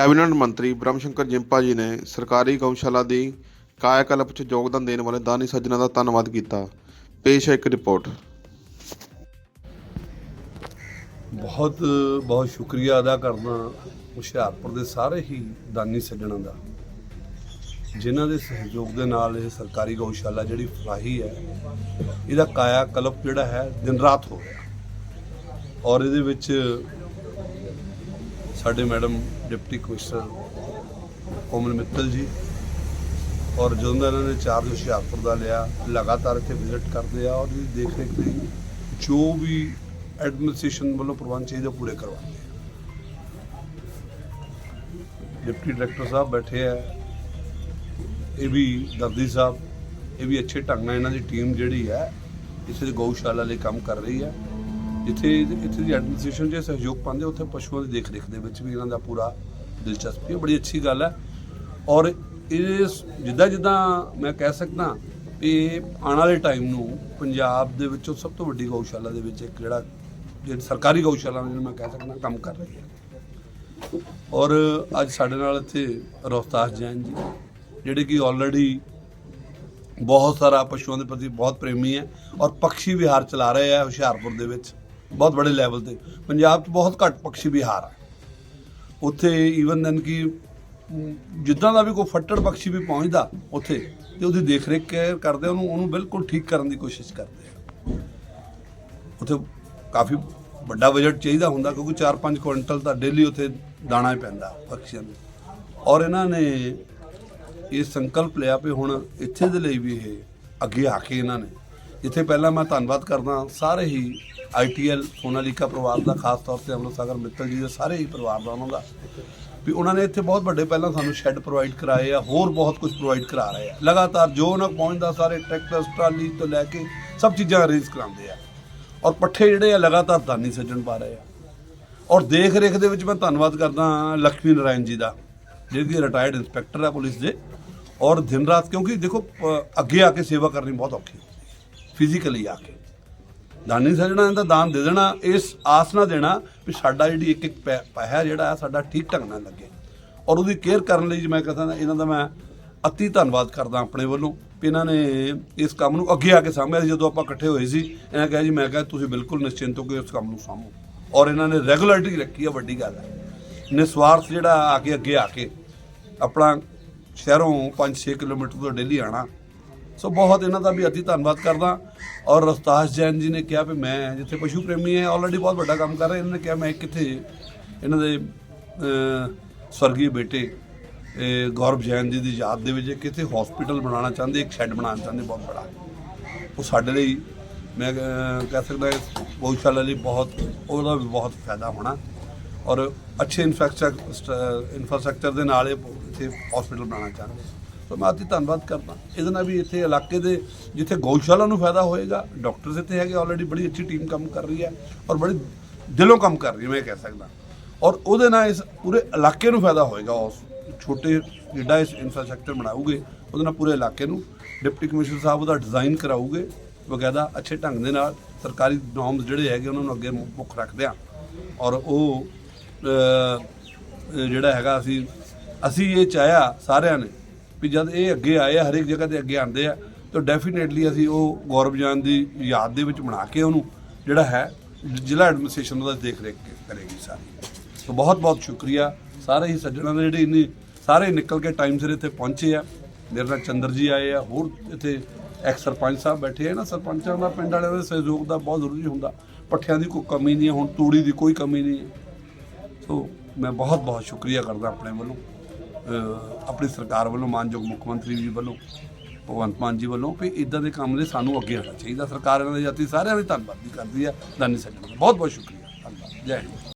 Cabinet ਮੰਤਰੀ ਬ੍ਰਹਮ ਸ਼ੰਕਰ ਜਿੰਪਾ ਜੀ ਨੇ ਸਰਕਾਰੀ ਗਊਸ਼ਾਲਾ ਦੀ ਕਾਇਆਕਲਪ 'ਚ ਯੋਗਦਾਨ ਦੇਣ ਵਾਲੇ ਦਾਨੀ ਸੱਜਣਾਂ ਦਾ ਧੰਨਵਾਦ ਕੀਤਾ। ਪੇਸ਼ ਹੈ ਇੱਕ ਰਿਪੋਰਟ। ਬਹੁਤ ਬਹੁਤ ਸ਼ੁਕਰੀਆ ਅਦਾ ਕਰਦਾ ਹੁਸ਼ਿਆਰਪੁਰ ਦੇ ਸਾਰੇ ਹੀ ਦਾਨੀ ਸੱਜਣਾਂ ਦਾ, ਜਿਨ੍ਹਾਂ ਦੇ ਸਹਿਯੋਗ ਦੇ ਨਾਲ ਇਹ ਸਰਕਾਰੀ ਗਊਸ਼ਾਲਾ ਜਿਹੜੀ ਫਲਾਹੀ ਹੈ, ਇਹਦਾ ਕਾਇਆ ਕਲਪ ਜਿਹੜਾ ਹੈ ਦਿਨ ਰਾਤ ਹੋ ਰਿਹਾ। ਔਰ ਇਹਦੇ ਵਿੱਚ ਸਾਡੇ madam deputy commissioner Komal Mittal ji ਔਰ ਜਦੋਂ ਦਾ ਇਹਨਾਂ ਨੇ ਚਾਰਜ ਹੁਸ਼ਿਆਰਪੁਰ ਦਾ ਲਿਆ, ਲਗਾਤਾਰ ਇੱਥੇ ਵਿਜ਼ਿਟ ਕਰਦੇ ਆ ਔਰ ਇਹਦੀ ਦੇਖ ਰੇਖ ਲਈ ਜੋ ਵੀ ਐਡਮਿਨਿਸਟ੍ਰੇਸ਼ਨ ਵੱਲੋਂ ਪ੍ਰਬੰਧ ਚਾਹੀਦੇ ਪੂਰੇ ਕਰਵਾਉਂਦੇ ਆ। ਡਿਪਟੀ ਡਾਇਰੈਕਟਰ ਸਾਹਿਬ ਬੈਠੇ ਆ, ਇਹ ਵੀ ਦਰਦੀ ਸਾਹਿਬ, ਇਹ ਵੀ ਅੱਛੇ ਢੰਗ ਨਾਲ ਇਹਨਾਂ ਦੀ ਟੀਮ ਜਿਹੜੀ ਹੈ ਇੱਥੇ ਗਊਸ਼ਾਲਾ ਲਈ ਕੰਮ ਕਰ ਰਹੀ ਹੈ। ਜਿੱਥੇ ਇੱਥੇ ਦੀ ਐਡਮਿਨਿਸਟ੍ਰੇਸ਼ਨ ਜੇ ਸਹਿਯੋਗ ਪਾਉਂਦੇ ਉੱਥੇ ਪਸ਼ੂਆਂ ਦੀ ਦੇਖ ਰੇਖ ਦੇ ਵਿੱਚ ਵੀ ਇਹਨਾਂ ਦਾ ਪੂਰਾ ਦਿਲਚਸਪੀ ਹੈ, ਬੜੀ ਅੱਛੀ ਗੱਲ ਹੈ। ਔਰ ਇਹ ਜਿੱਦਾਂ ਜਿੱਦਾਂ ਮੈਂ ਕਹਿ ਸਕਦਾ, ਇਹ ਆਉਣ ਵਾਲੇ ਟਾਈਮ ਨੂੰ ਪੰਜਾਬ ਦੇ ਵਿੱਚੋਂ ਸਭ ਤੋਂ ਵੱਡੀ ਗਊਸ਼ਾਲਾ ਦੇ ਵਿੱਚ ਇੱਕ ਜਿਹੜਾ ਜਿਹੜੀ ਸਰਕਾਰੀ ਗਊਸ਼ਾਲਾ ਜਿਹਨੂੰ ਮੈਂ ਕਹਿ ਸਕਦਾ, ਕੰਮ ਕਰ ਰਹੀ ਹੈ। ਔਰ ਅੱਜ ਸਾਡੇ ਨਾਲ ਇੱਥੇ ਰੋਹਤਾਸ ਜੈਨ ਜੀ, ਜਿਹੜੇ ਕਿ ਆਲਰੇਡੀ ਬਹੁਤ ਸਾਰਾ ਪਸ਼ੂਆਂ ਦੇ ਪ੍ਰਤੀ ਬਹੁਤ ਪ੍ਰੇਮੀ ਹੈ ਔਰ ਪੰਛੀ ਵਿਹਾਰ ਚਲਾ ਰਹੇ ਹੈ ਹੁਸ਼ਿਆਰਪੁਰ ਦੇ ਵਿੱਚ। ਬਹੁਤ ਵੱਡੇ ਲੈਵਲ ਤੇ। ਪੰਜਾਬ 'ਚ ਬਹੁਤ ਘੱਟ ਪੰਛੀ ਵਿਹਾਰ ਆ। ਉੱਥੇ ਈਵਨ ਦਨ ਕਿ ਜਿੱਦਾਂ ਦਾ ਵੀ ਕੋਈ ਫੱਟੜ ਪੰਛੀ ਵੀ ਪਹੁੰਚਦਾ ਉੱਥੇ ਤੇ ਉਹਦੀ ਦੇਖ ਰੇਖ ਕਰਦੇ ਉਹਨੂੰ ਉਹਨੂੰ ਬਿਲਕੁਲ ਠੀਕ ਕਰਨ ਦੀ ਕੋਸ਼ਿਸ਼ ਕਰਦੇ ਆ। ਉੱਥੇ ਕਾਫੀ ਵੱਡਾ ਬਜਟ ਚਾਹੀਦਾ ਹੁੰਦਾ ਕਿਉਂਕਿ 4-5 ਕੁਇੰਟਲ ਤਾਂ ਡੇਲੀ ਉੱਥੇ ਦਾਣਾ ਹੀ ਪੈਂਦਾ ਪੰਛੀਆਂ ਨੂੰ। ਔਰ ਇਹਨਾਂ ਨੇ ਇਹ ਸੰਕਲਪ ਲਿਆ ਵੀ ਹੁਣ ਇੱਥੇ ਦੇ ਲਈ ਵੀ ਇਹ ਅੱਗੇ ਆ ਕੇ ਇਹਨਾਂ ਨੇ। ਜਿੱਥੇ ਪਹਿਲਾਂ ਮੈਂ ਧੰਨਵਾਦ ਕਰਦਾ, ਸਾਰੇ ਹੀ ਆਈਟੀਐਲ ਸੋਨਾਲੀਕਾ ਪਰਿਵਾਰ ਦਾ, ਖਾਸ ਤੌਰ ਤੇ ਅਮਰਤ ਸਾਗਰ ਮਿੱਤਲ ਜੀ ਦੇ ਸਾਰੇ ਹੀ ਪਰਿਵਾਰ ਦਾ ਉਹਨਾਂ ਦਾ। ਵੀ ਉਹਨਾਂ ਨੇ ਇੱਥੇ ਬਹੁਤ ਵੱਡੇ ਪਹਿਲਾਂ ਸਾਨੂੰ ਸ਼ੈੱਡ ਪ੍ਰੋਵਾਈਡ ਕਰਾਏ ਆ, ਹੋਰ ਬਹੁਤ ਕੁਝ ਪ੍ਰੋਵਾਈਡ ਕਰਾ ਰਹੇ ਆ। ਲਗਾਤਾਰ ਜੋ ਉਹਨਾਂ ਪਹੁੰਚਦਾ, ਸਾਰੇ ਟਰੈਕਟਰ ਟਰਾਲੀ ਤੋਂ ਲੈ ਕੇ ਸਭ ਚੀਜ਼ਾਂ ਅਰੇਂਜ ਕਰਾਉਂਦੇ ਆ। ਔਰ ਪੱਠੇ ਜਿਹੜੇ ਆ, ਲਗਾਤਾਰ ਦਾਨੀ ਸੱਜਣ ਪਾ ਰਹੇ ਆ। ਔਰ ਦੇਖ ਰੇਖ ਦੇ ਵਿੱਚ ਮੈਂ ਧੰਨਵਾਦ ਕਰਦਾ ਹਾਂ ਲక్ష్ਮੀ ਨਾਰਾਇਣ ਜੀ ਦਾ, ਜਿਹੜੇ ਰਿਟਾਇਰਡ ਇੰਸਪੈਕਟਰ ਆ ਪੁਲਿਸ ਦੇ। ਔਰ ਦਿਨ ਰਾਤ, ਕਿਉਂਕਿ ਦੇਖੋ ਅੱਗੇ ਆ ਕੇ ਸੇਵਾ ਕਰਨੀ ਬਹੁਤ ਔਖੀ ਫਿਜ਼ੀਕਲੀ ਆ ਕੇ। ਦਾਨੀ ਸੱਜਣਾ ਇਹਦਾ ਦਾਨ ਦੇ ਦੇਣਾ, ਇਸ ਆਸ ਨਾ ਦੇਣਾ ਵੀ ਸਾਡਾ ਜਿਹੜੀ ਇੱਕ ਇੱਕ ਪੈ- ਪੈਸਾ ਜਿਹੜਾ ਸਾਡਾ ਠੀਕ ਢੰਗ ਨਾਲ ਲੱਗੇ। ਔਰ ਉਹਦੀ ਕੇਅਰ ਕਰਨ ਲਈ ਜਿਵੇਂ ਕਹਿੰਦਾ ਇਹਨਾਂ ਦਾ ਮੈਂ ਅਤੀ ਧੰਨਵਾਦ ਕਰਦਾ ਆਪਣੇ ਵੱਲੋਂ ਵੀ ਇਹਨਾਂ ਨੇ ਇਸ ਕੰਮ ਨੂੰ ਅੱਗੇ ਆ ਕੇ ਸਾਂਭਿਆ ਸੀ, ਜਦੋਂ ਆਪਾਂ ਇਕੱਠੇ ਹੋਏ ਸੀ, ਇਹਨਾਂ ਕਿਹਾ ਜੀ, ਮੈਂ ਕਿਹਾ ਤੁਸੀਂ ਬਿਲਕੁਲ ਨਿਸ਼ਚਿੰਤ ਹੋ ਕੇ ਇਸ ਕੰਮ ਨੂੰ ਸਾਂਭੋ। ਔਰ ਇਹਨਾਂ ਨੇ ਰੈਗੂਲਰਿਟੀ ਰੱਖੀ ਆ, ਵੱਡੀ ਗੱਲ ਹੈ ਨਿਸਵਾਰਥ ਜਿਹੜਾ ਆ ਕੇ ਅੱਗੇ ਆ ਕੇ, ਆਪਣਾ ਸ਼ਹਿਰੋਂ 5-6 ਕਿਲੋਮੀਟਰ ਤੋਂ ਡੇਲੀ ਆਣਾ ਸੋ ਬਹੁਤ ਇਹਨਾਂ ਦਾ ਵੀ ਅਤੀ ਧੰਨਵਾਦ ਕਰਦਾ ਔਰ ਰਸਤਾਸ ਜੈਨ ਜੀ ਨੇ ਕਿਹਾ ਵੀ ਮੈਂ ਜਿੱਥੇ ਪਸ਼ੂ ਪ੍ਰੇਮੀ ਹੈ ਆਲਰੇਡੀ ਬਹੁਤ ਵੱਡਾ ਕੰਮ ਕਰ ਰਹੇ ਇਹਨਾਂ ਨੇ ਕਿਹਾ ਮੈਂ ਕਿੱਥੇ ਇਹਨਾਂ ਦੇ ਸਵਰਗੀ ਬੇਟੇ ਗੌਰਵ ਜੈਨ ਜੀ ਦੀ ਯਾਦ ਦੇ ਵਿੱਚ ਕਿਤੇ ਹਸਪੀਟਲ ਬਣਾਉਣਾ ਚਾਹੁੰਦੇ, ਇੱਕ ਸ਼ੈੱਡ ਬਣਾਉਣਾ ਚਾਹੁੰਦੇ ਬਹੁਤ ਬੜਾ। ਉਹ ਸਾਡੇ ਲਈ, ਮੈਂ ਕਹਿ ਸਕਦਾ ਗਊਸ਼ਾਲਾ ਲਈ ਬਹੁਤ, ਉਹਦਾ ਵੀ ਬਹੁਤ ਫਾਇਦਾ ਹੋਣਾ। ਔਰ ਅੱਛੇ ਇਨਫਰਾਸਟ੍ਰਕਚਰ ਇਨਫਰਾਸਟ੍ਰਕਚਰ ਦੇ ਨਾਲ ਇਹ ਇੱਥੇ ਹਸਪੀਟਲ ਬਣਾਉਣਾ ਚਾਹੁੰਦੇ। ਸੋ ਮੈਂ ਅਤੀ ਧੰਨਵਾਦ ਕਰਦਾ। ਇਹਦੇ ਨਾਲ ਵੀ ਇੱਥੇ ਇਲਾਕੇ ਦੇ ਜਿੱਥੇ ਗਊਸ਼ਾਲਾ ਨੂੰ ਫਾਇਦਾ ਹੋਏਗਾ, ਡਾਕਟਰਸ ਇੱਥੇ ਹੈਗੇ ਆਲਰੇਡੀ ਬੜੀ ਅੱਛੀ ਟੀਮ ਕੰਮ ਕਰ ਰਹੀ ਹੈ ਔਰ ਬੜੀ ਦਿਲੋਂ ਕੰਮ ਕਰ ਰਹੀ ਹੈ, ਮੈਂ ਇਹ ਕਹਿ ਸਕਦਾ। ਔਰ ਉਹਦੇ ਨਾਲ ਇਸ ਪੂਰੇ ਇਲਾਕੇ ਨੂੰ ਫਾਇਦਾ ਹੋਏਗਾ, ਉਸ ਛੋਟੇ ਜਿਹੜਾ ਇਸ ਇਨਫਰਾਸਟ੍ਰਕਚਰ ਬਣਾਉਗੇ ਉਹਦੇ ਨਾਲ ਪੂਰੇ ਇਲਾਕੇ ਨੂੰ ਡਿਪਟੀ ਕਮਿਸ਼ਨਰ ਸਾਹਿਬ ਉਹਦਾ ਡਿਜ਼ਾਈਨ ਕਰਾਉਗੇ ਵਗੈਰਾ ਅੱਛੇ ਢੰਗ ਦੇ ਨਾਲ ਸਰਕਾਰੀ ਨੋਰਮਸ ਜਿਹੜੇ ਹੈਗੇ, ਉਹਨਾਂ ਨੂੰ ਅੱਗੇ ਮੁੱਖ ਰੱਖਦੇ ਆ ਔਰ ਉਹ ਜਿਹੜਾ ਹੈਗਾ ਅਸੀਂ ਅਸੀਂ ਇਹ ਚਾਹਿਆ ਸਾਰਿਆਂ ਨੇ ਵੀ ਜਦ ਇਹ ਅੱਗੇ ਆਏ ਆ, ਹਰੇਕ ਜਗ੍ਹਾ ਤੇ ਅੱਗੇ ਆਉਂਦੇ ਆ, ਤਾਂ ਡੈਫੀਨੇਟਲੀ ਅਸੀਂ ਉਹ ਗੌਰਵ ਜਾਨ ਦੀ ਯਾਦ ਦੇ ਵਿੱਚ ਬਣਾ ਕੇ ਉਹਨੂੰ ਜਿਹੜਾ ਹੈ, ਜ਼ਿਲ੍ਹਾ ਐਡਮਿਨਿਸਟ੍ਰੇਸ਼ਨ ਉਹਦਾ ਦੇਖ ਰੇਖ ਕਰੇਗੀ ਸਾਰੀ। ਸੋ ਬਹੁਤ ਬਹੁਤ ਸ਼ੁਕਰੀਆ। ਸਾਰੇ ਹੀ ਸੱਜਣਾਂ ਦੇ ਜਿਹੜੇ ਇੰਨੀ, ਸਾਰੇ ਨਿਕਲ ਕੇ ਟਾਈਮ ਸਿਰ ਇੱਥੇ ਪਹੁੰਚੇ ਆ। ਮੇਰੇ ਨਾਲ ਚੰਦਰ ਜੀ ਆਏ ਆ, ਹੋਰ ਇੱਥੇ ਐਕਸ ਸਰਪੰਚ ਸਾਹਿਬ ਬੈਠੇ ਆ ਨਾ, ਸਰਪੰਚਾਂ ਦਾ, ਪਿੰਡ ਵਾਲਿਆਂ ਦੇ ਸਹਿਯੋਗ ਦਾ ਬਹੁਤ ਜ਼ਰੂਰੀ ਹੁੰਦਾ। ਪੱਠਿਆਂ ਦੀ ਕੋਈ ਕਮੀ ਨਹੀਂ ਹੈ, ਹੁਣ ਤੂੜੀ ਦੀ ਕੋਈ ਕਮੀ ਨਹੀਂ ਹੈ। ਸੋ ਮੈਂ ਬਹੁਤ ਬਹੁਤ ਸ਼ੁਕਰੀਆ ਕਰਦਾ ਆਪਣੇ ਵੱਲੋਂ। ਆਪਣੀ ਸਰਕਾਰ ਵੱਲੋਂ, ਮਾਨਯੋਗ ਮੁੱਖ ਮੰਤਰੀ ਜੀ ਵੱਲੋਂ, ਭਗਵੰਤ ਮਾਨ ਜੀ ਵੱਲੋਂ ਵੀ ਇਦਾਂ ਦੇ ਕੰਮ ਲਈ ਸਾਨੂੰ ਅੱਗੇ ਆਉਣਾ ਚਾਹੀਦਾ। ਸਰਕਾਰ ਇਹਨਾਂ ਦੇ ਜਾਤੀ ਸਾਰਿਆਂ ਦੀ ਧੰਨਵਾਦ ਕਰਦੀ ਹੈ ਦਾਨੀ ਸੱਜਣ। ਦਾ ਬਹੁਤ ਬਹੁਤ ਸ਼ੁਕਰੀਆ। ਧੰਨਵਾਦ। ਜੈ ਹਿੰਦ।